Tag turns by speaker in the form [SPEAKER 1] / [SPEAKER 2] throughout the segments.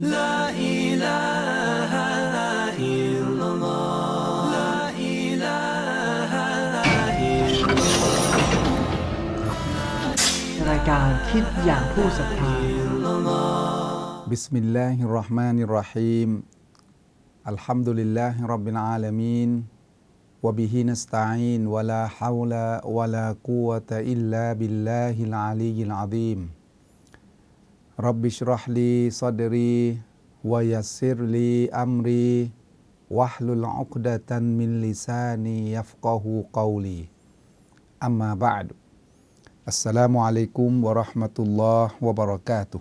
[SPEAKER 1] لا إله إلا الله لا إله إلا الله
[SPEAKER 2] รายการคิดอย่างผู้ศรัทธา
[SPEAKER 3] بسم الله الرحمن الرحيم الحمد لله رب العالمين وبه نستعين ولا حول ولا قوة إلا بالله العلي العظيم รับบิชรัหลีซดรีวายซิรลีอัมรีวะฮลุลอุกดะตันมินลิซานียัฟกะฮูกอลีอัมมาบาดอัสสลามุอะลัยกุมวะราะห์มะตุลลอฮ์วะบะเราะกาตุ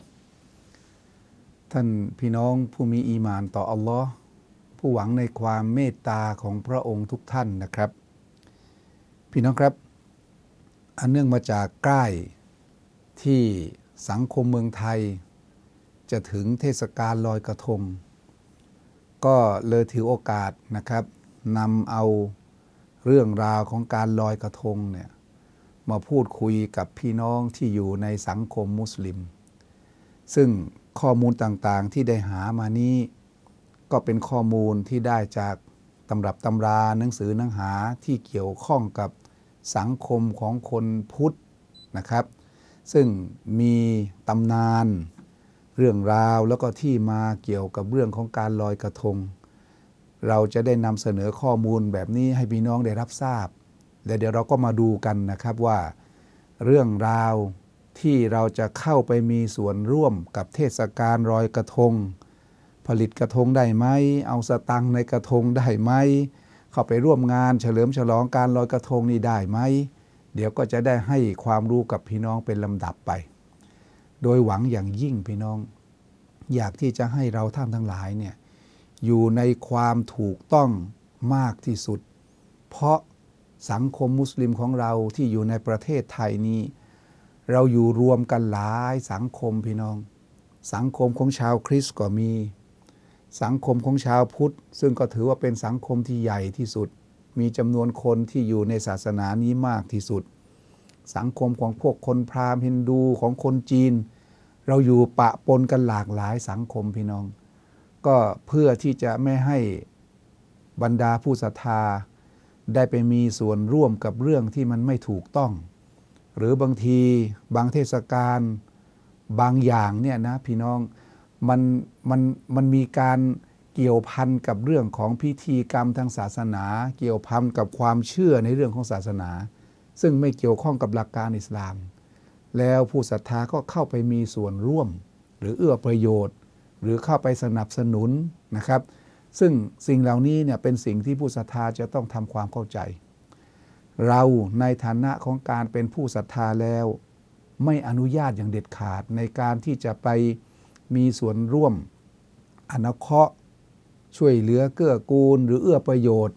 [SPEAKER 3] ท่านพี่น้องผู้มีอีมานต่ออัลลอฮ์ผู้หวังในความเมตตาของพระองค์ทุกท่านนะครับ พี่น้องครับ อันเนื่องมาจากใกล้ที่ สังคมเมืองไทย จะถึงเทศกาลลอยกระทง ก็เลยถือโอกาสนะครับนำเอาเรื่องราวของการลอยกระทงเนี่ยมาพูดคุยกับพี่น้องที่อยู่ในสังคมมุสลิม ซึ่งข้อมูลต่างๆที่ได้หามานี้ ก็เป็นข้อมูลที่ได้จากตำรับตำราหนังสือหนังหาที่เกี่ยวข้องกับสังคมของคนพุทธนะครับ ซึ่งมีตำนานเรื่องราวแล้วก็ที่มาเกี่ยวกับเรื่องของการลอยกระทง เราจะได้นำเสนอข้อมูลแบบนี้ให้พี่น้องได้รับทราบและเดี๋ยวเราก็มาดูกันนะครับว่า เรื่องราวที่เราจะเข้าไปมีส่วนร่วมกับเทศกาลลอยกระทง ผลิตกระทงได้ไหมเอาสตังในกระทงได้ไหมเข้าไปร่วมงานเฉลิมฉลองการลอยกระทงนี่ได้ไหม เดี๋ยวก็จะได้ให้ความรู้กับพี่น้องเป็นลำดับไป โดยหวังอย่างยิ่งพี่น้อง อยากที่จะให้เราท่านทั้งหลายเนี่ยอยู่ในความถูกต้องมากที่สุด เพราะสังคมมุสลิมของเราที่อยู่ในประเทศไทยนี้ เราอยู่รวมกันหลายสังคมพี่น้อง สังคมของชาวคริสต์ก็มี สังคมของชาวพุทธ ซึ่งก็ถือว่าเป็นสังคมที่ใหญ่ที่สุด มีจำนวนคนที่อยู่ในศาสนานี้มากที่สุด สังคมของพวกคนพราหมณ์ฮินดูของคนจีน เราอยู่ปะปนกันหลากหลายสังคมพี่น้อง ก็เพื่อที่จะไม่ให้บรรดาผู้ศรัทธา ได้ไปมีส่วนร่วมกับเรื่องที่มันไม่ถูกต้อง หรือบางทีบางเทศกาลบางอย่างเนี่ยนะพี่น้องมันมันมันมีการ เกี่ยวพันกับเรื่องของพิธีกรรมทางศาสนา เกี่ยวพันกับความเชื่อในเรื่องของศาสนา ซึ่งไม่เกี่ยวข้องกับหลักการอิสลาม แล้วผู้ศรัทธาก็เข้าไปมีส่วนร่วม หรือเอื้อประโยชน์ หรือเข้าไปสนับสนุนนะครับ ซึ่งสิ่งเหล่านี้เนี่ยเป็นสิ่งที่ผู้ศรัทธาจะต้องทำความเข้าใจ เราในฐานะของการเป็นผู้ศรัทธาแล้ว ไม่อนุญาตอย่างเด็ดขาดในการที่จะไปมีส่วนร่วมอนุเคราะห์ ช่วยเหลือเกื้อกูล หรือเอื้อประโยชน์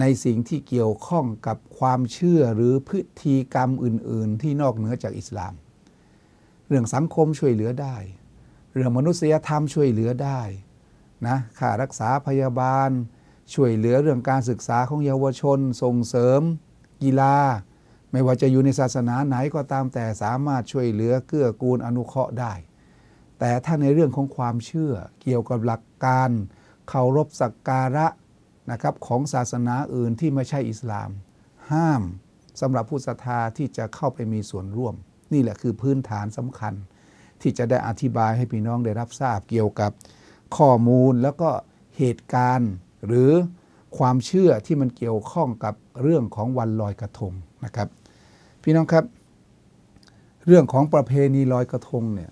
[SPEAKER 3] ในสิ่งที่เกี่ยวข้องกับความเชื่อหรือพิธีกรรมอื่น ๆ ที่นอกเหนือจากอิสลาม เรื่องสังคมช่วยเหลือได้ เรื่องมนุษยธรรมช่วยเหลือได้นะค่ารักษาพยาบาล ช่วยเหลือเรื่องการศึกษาของเยาวชน ส่งเสริม กีฬา ไม่ว่าจะอยู่ในศาสนาไหนก็ตามแต่สามารถช่วยเหลือเกื้อกูลอนุเคราะห์ได้ แต่ถ้าในเรื่องของความเชื่อเกี่ยวกับหลักการ เคารพสักการะนะครับของศาสนาอื่นที่ไม่ใช่อิสลาม ห้ามสำหรับผู้ศรัทธาที่จะเข้าไปมีส่วนร่วม นี่แหละคือพื้นฐานสำคัญ ที่จะได้อธิบายให้พี่น้องได้รับทราบเกี่ยวกับข้อมูลแล้วก็เหตุการณ์หรือความเชื่อที่มันเกี่ยวข้องกับเรื่องของวันลอยกระทงนะครับ พี่น้องครับ เรื่องของประเพณีลอยกระทงเนี่ย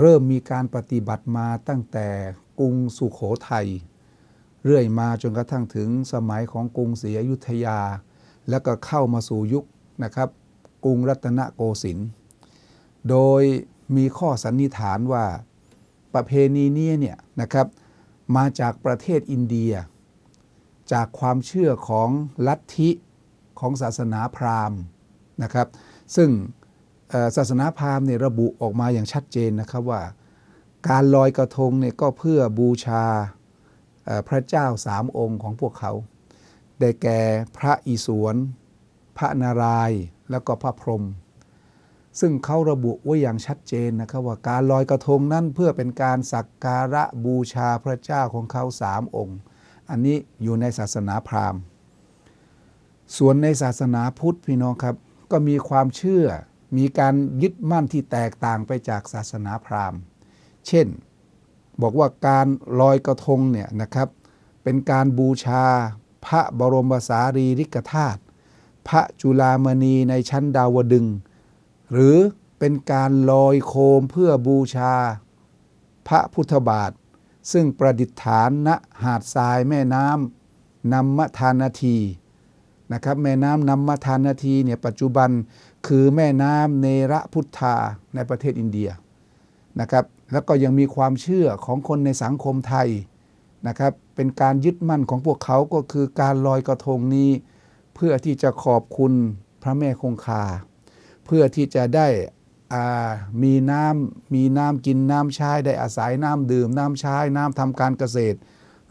[SPEAKER 3] เริ่มมีการปฏิบัติมาตั้งแต่ กรุงสุขโขทัยเรื่อยมาจนกระทั่งถึงสมัยของกรุงศรีอยุธยา แล้วก็เข้ามาสู่ยุคนะครับ กรุงรัตนโกสินทร์โดยมีข้อสันนิษฐานว่าประเพณีนี้เนี่ยนะครับมาจากประเทศอินเดีย จากความเชื่อของลัทธิของศาสนาพราหมณ์นะครับ ซึ่งศาสนาพราหมณ์เนี่ยระบุออกมาอย่างชัดเจนนะครับว่า การลอยกระทงเนี่ยก็เพื่อบูชาพระเจ้าสามองค์ของพวกเขา ได้แก่พระอิศวร พระนารายณ์แล้วก็พระพรหมซึ่งเขาระบุไว้อย่างชัดเจนนะครับว่าการลอยกระทงนั้นเพื่อเป็นการสักการะบูชาพระเจ้าของเขาสามองค์ อันนี้อยู่ในศาสนาพราหมณ์ ส่วนในศาสนาพุทธพี่น้องครับ ก็มีความเชื่อมีการยึดมั่นที่แตกต่างไปจากศาสนาพราหมณ์ เช่น บอกว่าการลอยกระทงเนี่ยนะครับ เป็นการบูชาพระบรมสารีริกธาตุพระจุลามณีในชั้นดาวดึง หรือเป็นการลอยโคมเพื่อบูชา พระพุทธบาท ซึ่งประดิษฐานณหาดทรายแม่น้ำนัมทานาทีนะครับแม่น้ำนัมมทานาทีเนี่ยปัจจุบันคือแม่น้ำเนระพุทธาในประเทศอินเดียนะครับ แล้วก็ยังมีความเชื่อของคนในสังคมไทยนะครับเป็นการยึดมั่นของพวกเขาก็คือการลอยกระทงนี้ เพื่อที่จะขอบคุณพระแม่คงคา เพื่อที่จะได้อ่ามีน้ำมีน้ำกินน้ำใช้ได้อาศัยน้ำดื่มน้ำใช้น้ำทำการเกษตร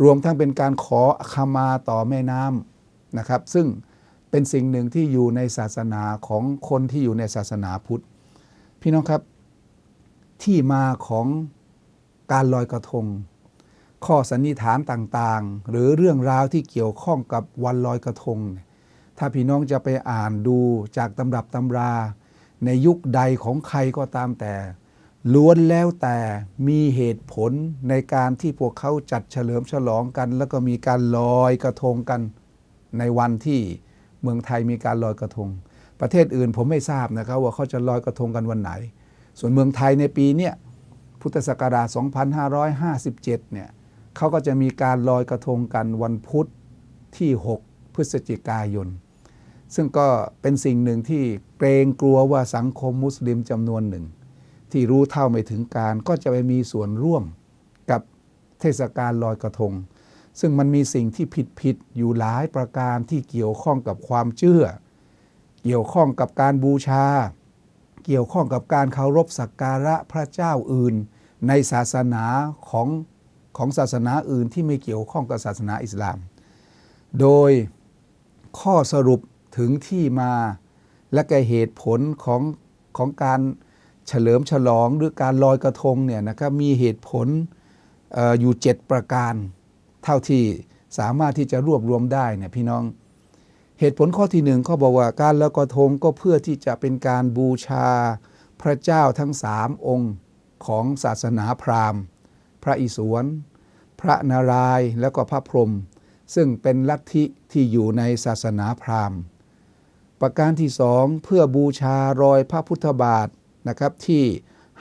[SPEAKER 3] รวมทั้งเป็นการขอขมาต่อแม่น้ำนะครับ ซึ่งเป็นสิ่งหนึ่งที่อยู่ในศาสนาของคนที่อยู่ในศาสนาพุทธ พี่น้องครับ ที่มาของการลอยกระทง ข้อสันนิษฐานต่างๆ หรือเรื่องราวที่เกี่ยวข้องกับวันลอยกระทง ถ้าพี่น้องจะไปอ่านดูจากตำรับตำรา ในยุคใดของใครก็ตามแต่ ล้วนแล้วแต่มีเหตุผลในการที่พวกเขาจัดเฉลิมฉลองกัน แล้วก็มีการลอยกระทงกันในวันที่เมืองไทยมีการลอยกระทง ประเทศอื่นผมไม่ทราบนะครับว่าเขาจะลอยกระทงกันวันไหน ส่วนเมืองไทยในปีเนี้ยพุทธศักราช 2557 เนี่ยเขาก็จะมีการลอยกระทงกันวันพุธที่ 6 พฤศจิกายน ซึ่งก็เป็นสิ่งหนึ่งที่เกรงกลัวว่าสังคมมุสลิมจำนวนหนึ่ง ที่รู้เท่าไม่ถึงการก็จะไปมีส่วนร่วมกับเทศกาลลอยกระทง ซึ่งมันมีสิ่งที่ผิดผิดๆอยู่หลายประการที่เกี่ยวข้องกับความเชื่อ เกี่ยวข้องกับการบูชา เกี่ยวข้องกับการเคารพสักการะพระเจ้าอื่น ในศาสนาของของศาสนาอื่นที่ไม่เกี่ยวข้องกับศาสนาอิสลาม โดยข้อสรุปถึงที่มาและก็เหตุผลของของการเฉลิมฉลองหรือการลอยกระทงเนี่ยนะครับมีเหตุผลอออยู่ 7 ประการ เท่าที่สามารถที่จะรวบรวมได้เนี่ยพี่น้อง เหตุผลข้อที่หนึ่งเขาบอกว่าการลอยกระทงก็เพื่อที่จะเป็นการบูชาพระเจ้าทั้งสามองค์ของศาสนาพราหมณ์ พระอิศวร พระนารายณ์แล้วก็พระพรหมซึ่งเป็นลัทธิที่อยู่ในศาสนาพราหมณ์ ประการที่สองเพื่อบูชารอยพระพุทธบาทนะครับที่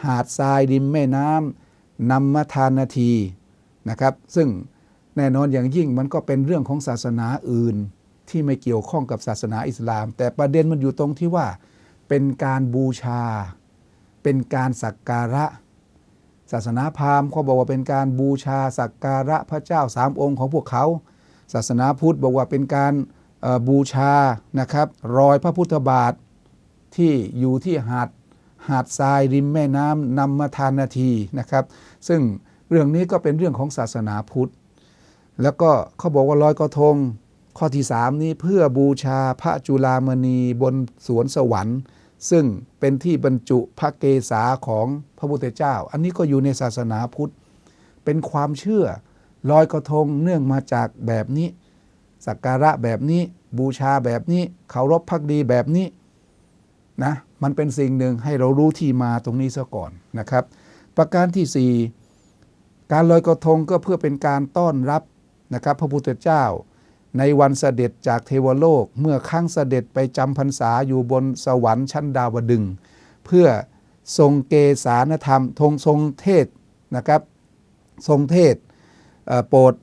[SPEAKER 3] หาดทรายริมแม่น้ำนำมาทานนาทีนะครับ ซึ่งแน่นอนอย่างยิ่งมันก็เป็นเรื่องของศาสนาอื่น ที่ไม่เกี่ยวข้องกับศาสนาอิสลาม แต่ประเด็นมันอยู่ตรงที่ว่า เป็นการบูชา เป็นการสักการะ ศาสนาพราหมณ์เขาบอกว่าเป็นการบูชาสักการะพระเจ้าสามองค์ของพวกเขา ศาสนาพุทธบอกว่าเป็นการบูชานะครับรอยพระพุทธบาทที่อยู่ที่หาดหาดทรายริมแม่น้ำนำมาทานนาทีนะครับ ซึ่งเรื่องนี้ก็เป็นเรื่องของศาสนาพุทธ แล้วก็เขาบอกว่าลอยกระทง ข้อที่สามนี้เพื่อบูชาพระจุลามณีบนสวนสวรรค์ ซึ่งเป็นที่บรรจุพระเกศาของพระพุทธเจ้า อันนี้ก็อยู่ในศาสนาพุทธ เป็นความเชื่อลอยกระทงเนื่องมาจากแบบนี้สักการะแบบนี้บูชาแบบนี้เคารพพักดีแบบนี้นะมันเป็นสิ่งหนึ่งให้เรารู้ที่มาตรงนี้ซะก่อนนะครับ ประการที่สี่การลอยกระทงก็เพื่อเป็นการต้อนรับนะครับ พระพุทธเจ้า ในวันเสด็จจากเทวโลกเมื่อครั้งเสด็จไปจำพรรษาอยู่บนสวรรค์ชั้นดาวดึง เพื่อทรงเกสานธรรมทงทรงเทศนะครับ ทรงเทศเโปรด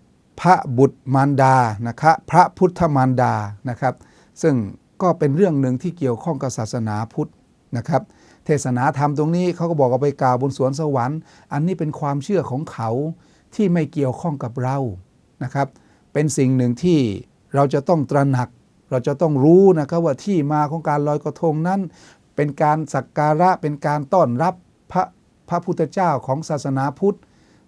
[SPEAKER 3] พระบุตรมารดานะครับพระพุทธมารดานะครับ ซึ่งก็เป็นเรื่องหนึ่งที่เกี่ยวข้องกับศาสนาพุทธนะครับ เทศนาธรรมตรงนี้เขาก็บอกเอาไปกล่าวบนสวนสวรรค์ อันนี้เป็นความเชื่อของเขาที่ไม่เกี่ยวข้องกับเรานะครับ เป็นสิ่งหนึ่งที่เราจะต้องตระหนัก เราจะต้องรู้นะครับว่าที่มาของการลอยกระทงนั้น เป็นการสักการะเป็นการต้อนรับพระพระพุทธเจ้าของศาสนาพุทธ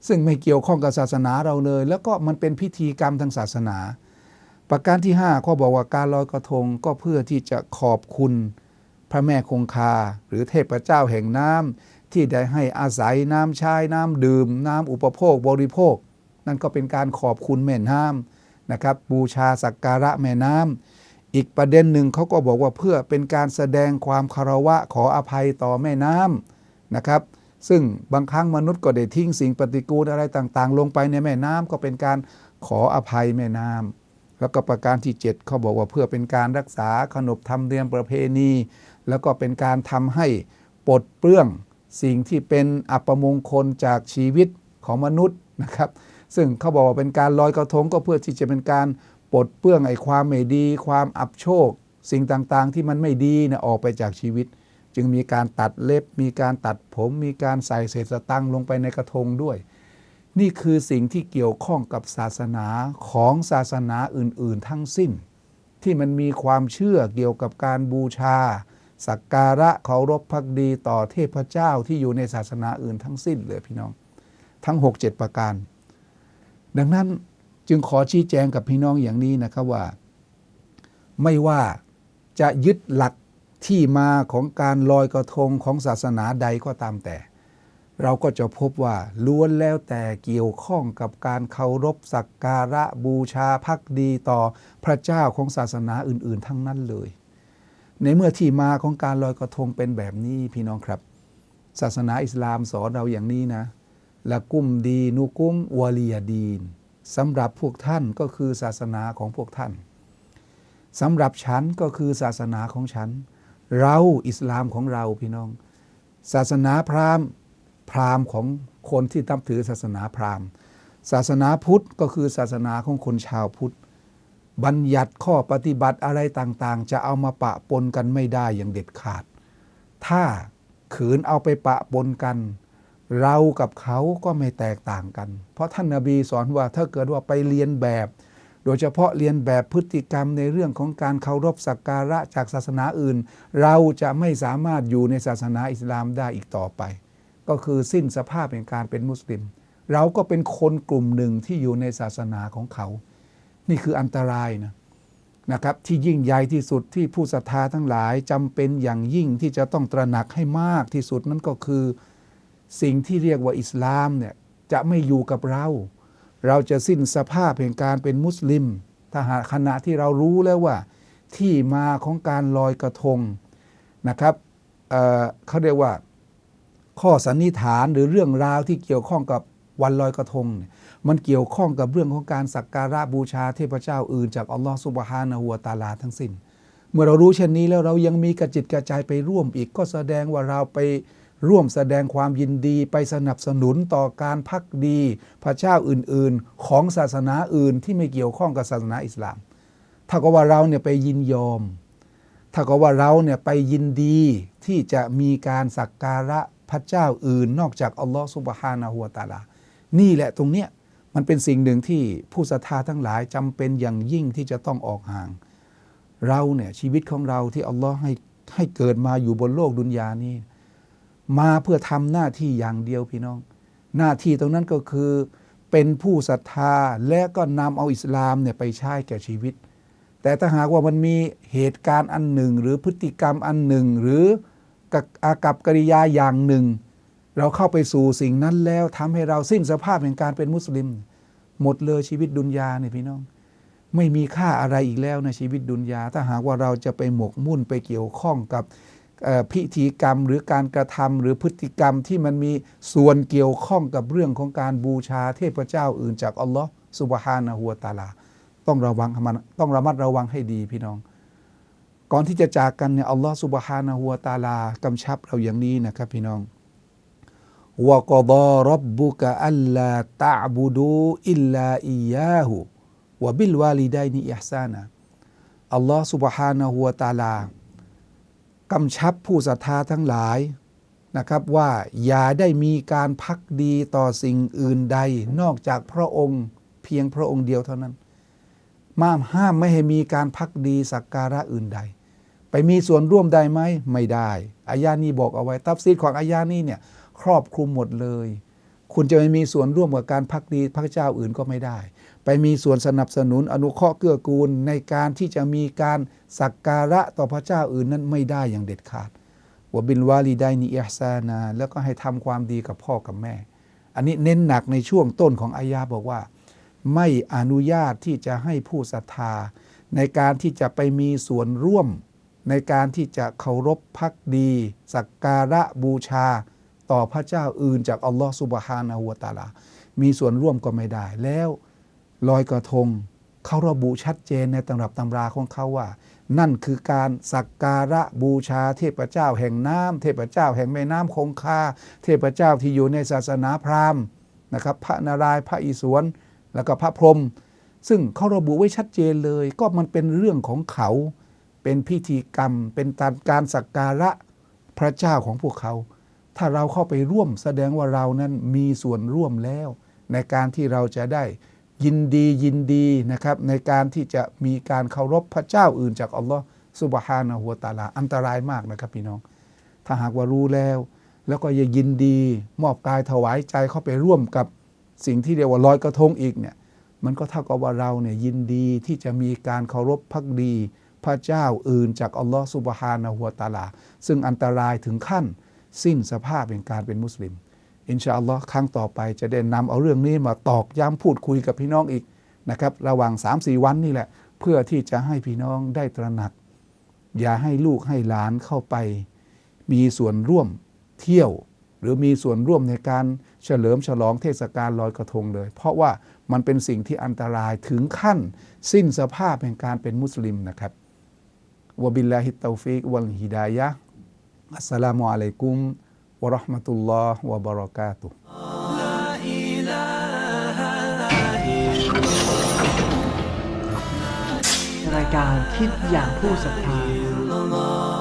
[SPEAKER 3] ซึ่งไม่เกี่ยวข้องกับศาสนาเราเลย แล้วก็มันเป็นพิธีกรรมทางศาสนา ประการที่5ข้อบอกว่าการลอยกระทงก็เพื่อที่จะขอบคุณพระแม่คงคา หรือเทพเจ้าแห่งน้ำที่ได้ให้อาศัยน้ำใช้น้ำดื่ม น้ำอุปโภคบริโภค นั่นก็เป็นการขอบคุณแม่น้ำ นะครับบูชาสักการะแม่น้ำอีกประเด็นหนึ่งเขาก็บอกว่าเพื่อเป็นการแสดงความคารวะขออภัยต่อแม่น้ำนะครับ ซึ่งบางครั้งมนุษย์ก็ได้ทิ้งสิ่งปฏิกูลอะไรต่างๆ ลงไปในแม่น้ำก็เป็นการขออภัยแม่น้ำแล้วก็ประการที่ 7 เขาบอกว่าเพื่อเป็นการรักษาขนบธรรมเนียมประเพณี แล้วก็เป็นการทำให้ปลดเปลื้องสิ่งที่เป็นอัปมงคลจากชีวิตของมนุษย์นะครับ ซึ่งเขาบอกว่าเป็นการลอยกระทงก็เพื่อที่จะเป็นการปลดเปลื้องไอ้ความไม่ดี ความอับโชค สิ่งต่างๆ ที่มันไม่ดีนะออกไปจากชีวิต จึงมีการตัดเล็บ มีการตัดผม มีการใส่เศษสตังลงไปในกระทงด้วย นี่คือสิ่งที่เกี่ยวข้องกับศาสนาของศาสนาอื่น ๆ ทั้งสิ้น ที่มันมีความเชื่อเกี่ยวกับการบูชา สักการะเคารพพักดีต่อเทพเจ้าที่อยู่ในศาสนาอื่นทั้งสิ้นเลยพี่น้อง ทั้ง 6 7 ประการ ดังนั้นจึงขอชี้แจงกับพี่น้องอย่างนี้นะครับว่า ไม่ว่าจะยึดหลักที่มาของการลอยกระทงของศาสนาใดก็ตามแต่ เราก็จะพบว่าล้วนแล้วแต่เกี่ยวข้องกับการเคารพสักการะบูชาพักดีต่อพระเจ้าของศาสนาอื่น ๆ ทั้งนั้นเลย ในเมื่อที่มาของการลอยกระทงเป็นแบบนี้พี่น้องครับ ศาสนาอิสลามสอนเราอย่างนี้นะ ละกุมดีนุกุมวาลียดีนสำหรับพวกท่านก็คือศาสนาของพวกท่านสำหรับฉันก็คือศาสนาของฉัน เราอิสลามของเราพี่น้อง ศาสนาพราหมณ์พราหมณ์ของคนที่นับถือศาสนาพราหมณ์ ศาสนาพุทธก็คือศาสนาของคนชาวพุทธ บัญญัติข้อปฏิบัติอะไรต่างๆ จะเอามาปะปนกันไม่ได้อย่างเด็ดขาด ถ้าขืนเอาไปปะปนกัน เรากับเขาก็ไม่แตกต่างกัน เพราะท่านนาบีสอนว่าถ้าเกิดว่าไปเรียนแบบ โดยเฉพาะเรียนแบบพฤติกรรมในเรื่องของการเคารพสักการะจากศาสนาอื่น เราจะไม่สามารถอยู่ในศาสนาอิสลามได้อีกต่อไป ก็คือสิ้นสภาพแห่งการเป็นมุสลิม เราก็เป็นคนกลุ่มหนึ่งที่อยู่ในศาสนาของเขา นี่คืออันตรายนะนะครับที่ยิ่งใหญ่ที่สุดที่ผู้ศรัทธาทั้งหลายจำเป็นอย่างยิ่งที่จะต้องตระหนักให้มากที่สุดนั่นก็คือ สิ่งที่เรียกว่าอิสลามเนี่ยจะไม่อยู่กับเรา เราจะสิ้นสภาพแห่งการเป็นมุสลิม ถ้าหากขณะที่เรารู้แล้วว่า ที่มาของการลอยกระทงนะครับเเขาเรียกว่าข้อสันนิษฐานหรือเรื่องราวที่เกี่ยวข้องกับวันลอยกระทงเนี่ยมันเกี่ยวข้องกับเรื่องของการสักการะบูชาเทพเจ้าอื่นจากอัลลอฮฺสุบฮานะฮูวตาลาทั้งสิ้น เมื่อเรารู้เช่นนี้แล้วเรายังมีกระจิตกระใจไปร่วมอีกก็แสดงว่าเราไป ร่วมแสดงความยินดีไปสนับสนุนต่อการพักดีพระเจ้าอื่นๆ ของศาสนาอื่นที่ไม่เกี่ยวข้องกับศาสนาอิสลาม ถ้าก็ว่าเราเนี่ยไปยินยอม ถ้าก็ว่าเราเนี่ยไปยินดีที่จะมีการสักการะพระเจ้าอื่น นอกจากอัลลอฮฺสุบฮานะฮูวะตาลา นี่แหละตรงเนี้ยมันเป็นสิ่งหนึ่งที่ผู้ศรัทธาทั้งหลายจำเป็นอย่างยิ่งที่จะต้องออกห่าง เราเนี่ยชีวิตของเราที่อัลลอฮ์ให้ให้เกิดมาอยู่บนโลกดุนยานี้ มาเพื่อทำหน้าที่อย่างเดียวพี่น้อง หน้าที่ตรงนั้นก็คือเป็นผู้ศรัทธาและก็นำเอาอิสลามเนี่ยไปใช้แก่ชีวิต แต่ถ้าหากว่ามันมีเหตุการณ์อันหนึ่ง หรือพฤติกรรมอันหนึ่ง หรือกับอากับกิริยาอย่างหนึ่ง เราเข้าไปสู่สิ่งนั้นแล้วทำให้เราสิ้นสภาพแห่งการเป็นมุสลิม หมดเลยชีวิตดุนยาเนี่ยพี่น้อง ไม่มีค่าอะไรอีกแล้วในชีวิตดุนยา ถ้าหากว่าเราจะไปหมกมุ่นไปเกี่ยวข้องกับ พิธีกรรมหรือการกระทำหรือพฤติกรรมที่มันมีส่วนเกี่ยวข้องกับเรื่องของการบูชาเทพเจ้าอื่นจากอัลลอฮ์สุบฮานะฮูวะตาลา ต้องระวังมันต้องระมัดระวังให้ดีพี่น้อง ก่อนที่จะจากกันเนี่ยอัลลอฮ์สุบฮานะฮูวะตาลากำชับเราอย่างนี้นะครับพี่น้องวกดอรับบุกะอัลลาตะบุดูอิลลาอียาหูวบิลวาลิดัยนิอิฮซานะอัลลอฮ์สุบฮานะฮูวะตาลา กำชับผู้ศรัทธาทั้งหลายนะครับว่าอย่าได้มีการพักดีต่อสิ่งอื่นใดนอกจากพระองค์เพียงพระองค์เดียวเท่านั้นมามห้ามไม่ให้มีการพักดีสักการะอื่นใด ไปมีส่วนร่วมได้ไหมไม่ได้อายานี้บอกเอาไว้ตัฟซีดของอายานี้เนี่ยครอบคลุมหมดเลย คุณจะไม่มีส่วนร่วมกับการพักดีพระเจ้าอื่นก็ไม่ได้ ไปมีส่วนสนับสนุนอนุเคราะห์เกื้อกูลในการที่จะมีการสักการะต่อพระเจ้าอื่นนั้นไม่ได้อย่างเด็ดขาดวบินวาลีไดนีอิฮซานา แล้วก็ให้ทำความดีกับพ่อกับแม่ อันนี้เน้นหนักในช่วงต้นของอายาบอกว่า ไม่อนุญาตที่จะให้ผู้ศรัทธา ในการที่จะไปมีส่วนร่วม ในการที่จะเคารพพักดี สักการะบูชา ต่อพระเจ้าอื่นจากอัลลอฮฺสุบฮานะฮูวตะอาลา มีส่วนร่วมก็ไม่ได้แล้ว ลอยกระทงเขาระบุชัดเจนในตำรับตำราของเขาว่า นั่นคือการสักการะบูชาเทพเจ้าแห่งน้ำเทพเจ้าแห่งแม่น้ำคงคาเทพเจ้าที่อยู่ในศาสนาพราหมณ์นะครับ พระนารายณ์พระอิศวรแล้วก็พระพรหมซึ่งเขาระบุไว้ชัดเจนเลย ก็มันเป็นเรื่องของเขา เป็นพิธีกรรม เป็นการสักการะพระเจ้าของพวกเขา ถ้าเราเข้าไปร่วมแสดงว่าเรานั้นมีส่วนร่วมแล้ว ในการที่เราจะได้ ยินดียินดีนะครับในการที่จะมีการเคารพพระเจ้าอื่นจากอัลลอฮ์สุบฮานะฮูวตาลา อันตรายมากนะครับพี่น้อง ถ้าหากว่ารู้แล้ว แล้วก็ยังยินดี มอบกายถวายใจเข้าไปร่วมกับสิ่งที่เรียกว่าลอยกระทงอีกเนี่ยมันก็เท่ากับว่าเราเนี่ยยินดีที่จะมีการเคารพพักดี พระเจ้าอื่นจากอัลลอฮ์สุบฮานะฮูวตาลา ซึ่งอันตรายถึงขั้น สิ้นสภาพแห่งการเป็นมุสลิม อินชาอัลลอฮ์ครั้งต่อไปจะได้นำเอาเรื่องนี้มาตอกย้ำพูดคุยกับพี่น้องอีกนะครับ ระหว่าง 3-4 วันนี่แหละ เพื่อที่จะให้พี่น้องได้ตระหนัก อย่าให้ลูกให้หลานเข้าไป มีส่วนร่วมเที่ยว หรือมีส่วนร่วมในการเฉลิมฉลองเทศกาลลอยกระทงเลย เพราะว่ามันเป็นสิ่งที่อันตรายถึงขั้น สิ้นสภาพแห่งการเป็นมุสลิมนะครับวบิลลาฮิตตอฟิกวัลฮิดายะอัสสลามุอะลัยกุม วะราะห์มะตุลลอฮ์วะบะเราะกาตุ
[SPEAKER 2] รายการคิดอย่างผู้ศรัทธา